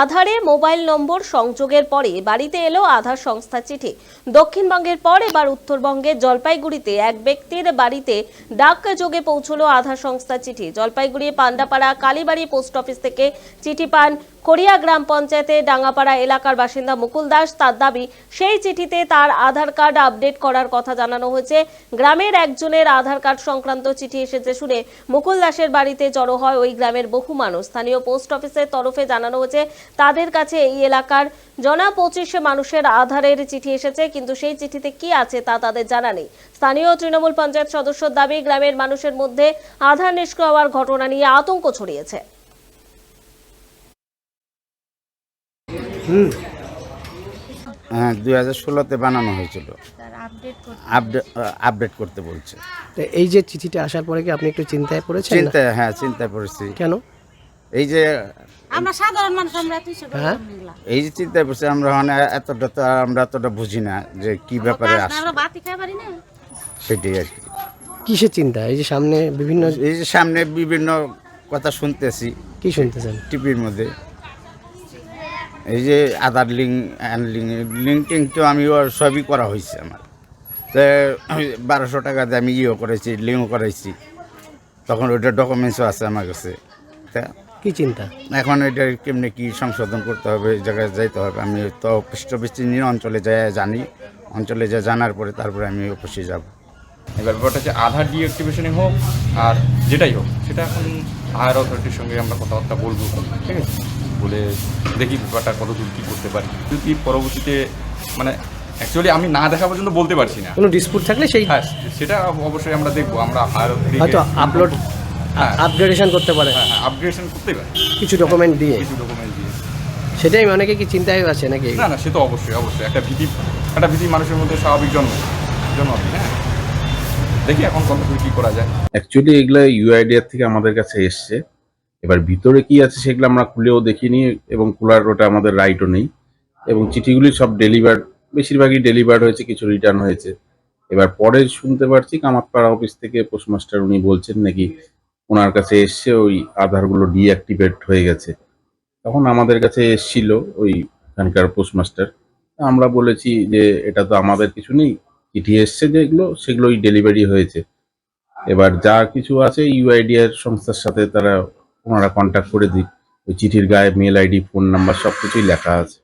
আধারে মোবাইল নম্বর সংযোগের পরে বাড়িতে এলো আধার সংস্থা চিঠি। দক্ষিণবঙ্গের পর এবার উত্তরবঙ্গের জলপাইগুড়িতে এক ব্যক্তির বাড়িতে ডাক যোগে পৌঁছলো আধার সংস্থা চিঠি। জলপাইগুড়ি, পান্ডাপাড়া, কালীবাড়ি পোস্ট অফিস থেকে চিঠি পান করিয়া গ্রাম পঞ্চায়েতে ডাঙ্গাপাড়া এলাকার বাসিন্দা মুকুল দাস। তার দাবি, সেই চিঠিতে তার আধার কার্ড আপডেট করার কথা জানানো হয়েছে। গ্রামের একজনের আধার কার্ড সংক্রান্ত চিঠি এসেছে শুনে মুকুল দাসের বাড়িতে জড়ো হয় ওই গ্রামের বহু মানুষ। স্থানীয় পোস্ট অফিসের তরফে জানানো হয়েছে তাদের কাছে এই এলাকার জনা পঁচিশে মানুষের আধারের চিঠি এসেছে কিন্তু সেই চিঠিতে কি আছে তা তাদের জানা নেই। স্থানীয় তৃণমূল পঞ্চায়েত সদস্যর দাবি গ্রামের মানুষের মধ্যে আধার নিষ্ক্রিয় হওয়ার ঘটনা নিয়ে আতঙ্ক ছড়িয়েছে। হ্যাঁ দুই হাজার ষোলোতে বানানো হয়েছিল। আপডেট করতে আপডেট আপডেট করতে বলছে। এই যে চিঠিটা আসার পরে কি আপনি একটু চিন্তায় পড়েছেন? চিন্তায় হ্যাঁ চিন্তায় পড়েছি। কেন? এই যে আমরা সাধারণ মানুষ আমরা তুই হ্যাঁ? এই যে চিন্তায় পড়ছি আমরা মানে এতটা তো আমরা এতটা বুঝি না যে কি ব্যাপারে আসে আমরা বাতি খাই পারি না। সেটাই আর কি। কিসের চিন্তা? এই যে সামনে বিভিন্ন এই যে সামনে বিভিন্ন কথা শুনতেছি। কি শুনতেছেন? টিভির মধ্যে। এই যে Aadhaar link and link link টিঙ্ক তো আমি সবই করা হয়েছে আমার। তো বারোশো টাকা দিয়ে আমি ইয়েও করেছি লিঙ্কও করাইছি। তখন ওইটা ডকুমেন্টসও আছে আমার কাছে। তা কি চিন্তা? এখন এটা কেমনি কি সংশোধন করতে হবে এই জায়গায় যাইতে হবে। আমি তো অফিস টফিস নিয়ে অঞ্চলে যাই জানি। অঞ্চলে যা জানার পরে তারপরে আমি অফিসে যাব। এবার ব্যাপারটা হচ্ছে আধার ডিঅ্যাক্টিভেশনে হোক আর যেটাই হোক সেটা এখন হায়ার অথরিটির সঙ্গে আমরা কথাবার্তা বলব ঠিক আছে? বলে দেখি ব্যাপারটা কত দূর কী করতে পারি। যদি পরবর্তীতে মানে অ্যাকচুয়ালি আমি না দেখা পর্যন্ত বলতে পারছি না। কোনো ডিসপুট থাকলে সেই হ্যাঁ সেটা অবশ্যই আমরা দেখব আমরা আয়ার অথরিটি হয়তো আপলোড। আপগ্রেডেশন করতে পারে। হ্যাঁ হ্যাঁ আপগ্রেডেশন করতেই পারি। কিছু ডকুমেন্ট দিয়ে। কিছু ডকুমেন্ট দিয়ে। সেটাই অনেকে কি চিন্তায় আছে নাকি? না না সে তো অবশ্যই অবশ্যই। একটা ভীতি একটা ভীতি মানুষের মধ্যে স্বাভাবিক জন্ম জন্ম হ্যাঁ। দেখি এখন কত কী করা যায়। অ্যাকচুয়ালি এগুলো ইউআইডিআর থেকে আমাদের কাছে এসছে। এবার ভিতরে কি আছে সেগুলো আমরা খুলেও দেখিনি এবং খোলার ওটা আমাদের রাইটও নেই। এবং চিঠিগুলি সব ডেলিভার বেশিরভাগই ডেলিভার হয়েছে কিছু রিটার্ন হয়েছে। এবার পরে শুনতে পারছি কামাতপাড়া অফিস থেকে পোস্টমাস্টার উনি বলছেন নাকি ওনার কাছে এসছে ওই আধারগুলো ডিঅ্যাক্টিভেট হয়ে গেছে। তখন আমাদের কাছে এসছিল ওই এখানকার পোস্টমাস্টার। আমরা বলেছি যে, এটা তো আমাদের কিছু নেই। চিঠি এসছে যেগুলো সেগুলোই ডেলিভারি হয়েছে। এবার যা কিছু আছে ইউআইডিআর সংস্থার সাথে তারা ওনারা কন্ট্যাক্ট করে দিক। ওই চিঠির গায়ে মেল আইডি, ফোন নাম্বার সব কিছুই লেখা আছে।